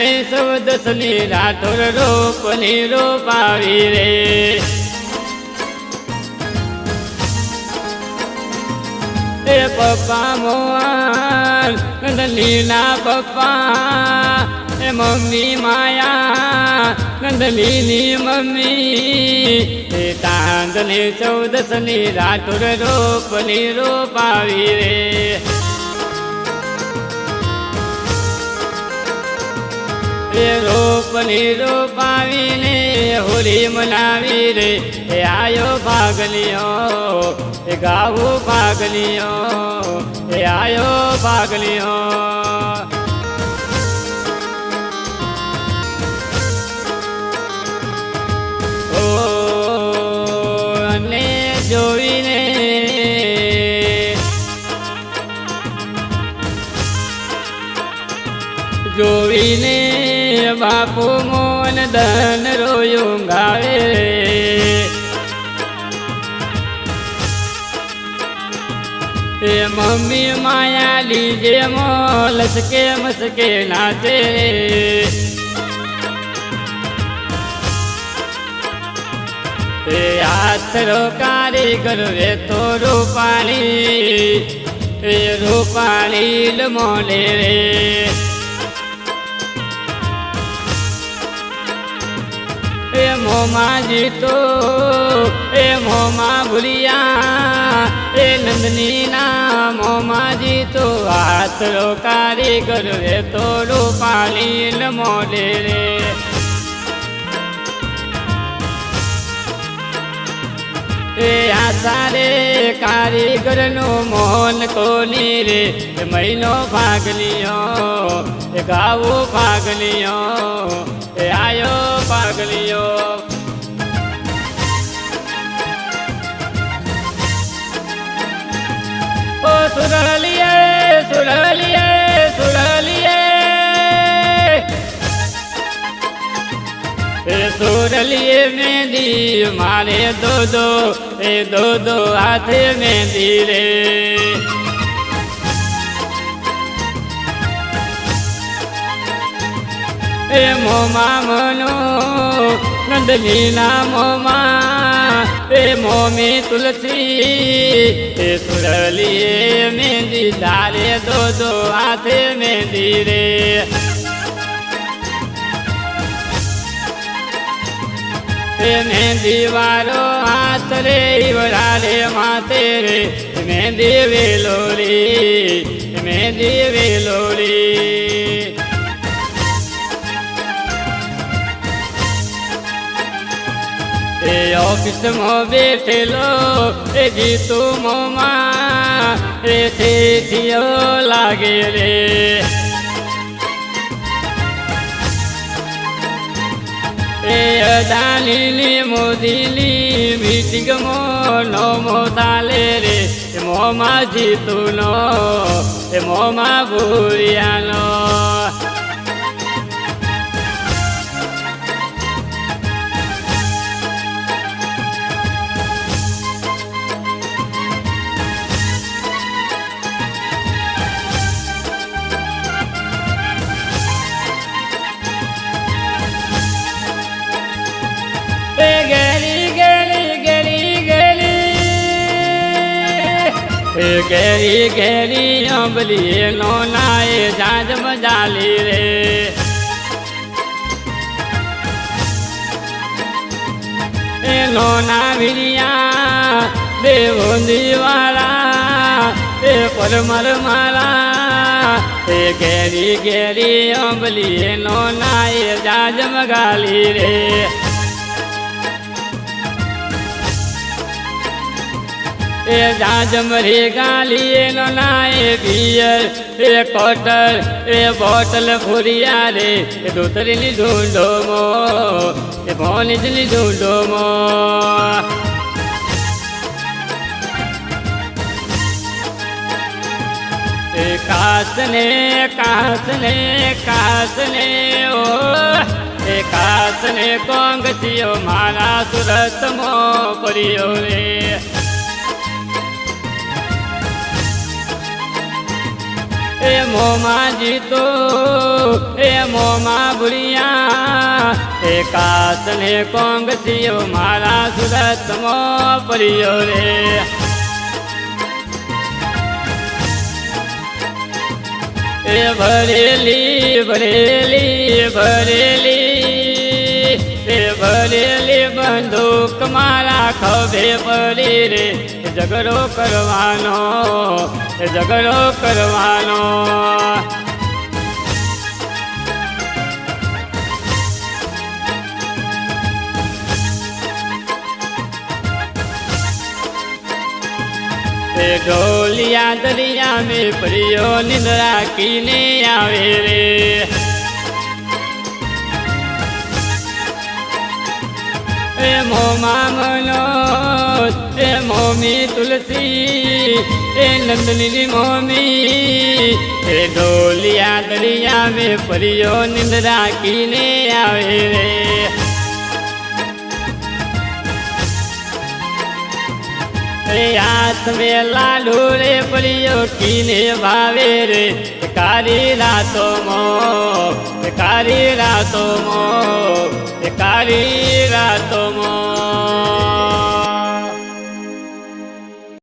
ચાંદને સૌદસની રાઠોર રોપની રોપાવી રે. એ પપ્પા મોહન નંદલીના પપ્પા, એ મમ્મી માયા નંદલીની મમ્મી. એ તાંદની ચૌદસની રાઠોર રોપની રોપાવી રે. એ રોપની રોપાવીને હોલી મનાવી રે. એ આયો ભાગલિયો, એ ગાવું ભાગલિયો, એ આયો અને જોઈને જોઈને બાપુ મોન ધન રોયું ગાવે. એ મમ્મી માયા લીજે મોલસકે મસકે નાચે. એ હાથરો કારીગર વે તો રૂપાણી. એ રૂપાણી મોલે રે. એ મોમાજી તો એ મોમા ભૂલિયા, એ નંદની ના મોમાજી તો હાથરો કારીગર રે પાણી રૂપાલી મોડે રે. એ આશા રે કારીગરનું મોહન કોની રે? મહિનો ભાગ લિયો ગાવો ભાગ લિયો, એ આયો લિયો ઓ સુરલિયે સુરલિયે સુરલિયે એ સુરલિયે મેંદી મારે દો દો એ દો દો હાથે મેંદી રે એ મોમા મનો નંદલીના મોમા એ મોમી તુલસી, એ સુરલીએ મેંદી તારે દો દો હાથે મેંદી રે. એ મહેંદી વાળો હાથ રે રે માથે રે. મેંદી વેલો રે મેંદી વેલો ઓફિસમાં બેઠેલો, એ જીતુ મોમાં રે થેથિયો લાગે રે. એ અદાનીની મોદીની મીટિંગમાં નોમો તાલે રે. મોમાં જીતુનો, એ મોમાં ભૂરિયાનો. એ ઘેરી ગેલી અંબલી નો નાય જાજ મજાલી રે. એનો ના વિરિયા દેવો દિવાળા એ પરમર મારા. એ ઘેરી ઘેરી અંબલી નો નાય જાજ મગાલી રે. એ જાજમરી ગાલી નો નાય પિયર એ કોટર, એ બોટલ ફુરિયા રે. એ દોતરીની ઢૂંઢોમો એ ભોનીજની ઢૂંઢોમો એ કાસને કાસને કાસને ઓ. એ કાસને થયો મારા સુરતમો કર્યો રે. મોમાં જીતો, એ મોમાં બુરિયા એ કોંગ થયો, મારા સુરતમો પરિયો રે. એ ભરેલી ભરેલી ભરેલી, એ ભરેલી બંદૂક મારા ખભે પડી રે. ઝઘડો કરવાનો ઝઘડો કરવાનો. ઢોલિયા દરિયા મેં પ્રિયો નિંદ્રા કીને આવે રે. મોમી તુલસી, એ નંદની મોમી. એ ઢોલિયા દરિયા મે પરિયો નિંદ્રા કીને આવે રે. રે હાથ में લાડુ રે પડિયો કીને ભાવે રે કારી રાતો મો કારી રાતો મો કારી રાતો મો.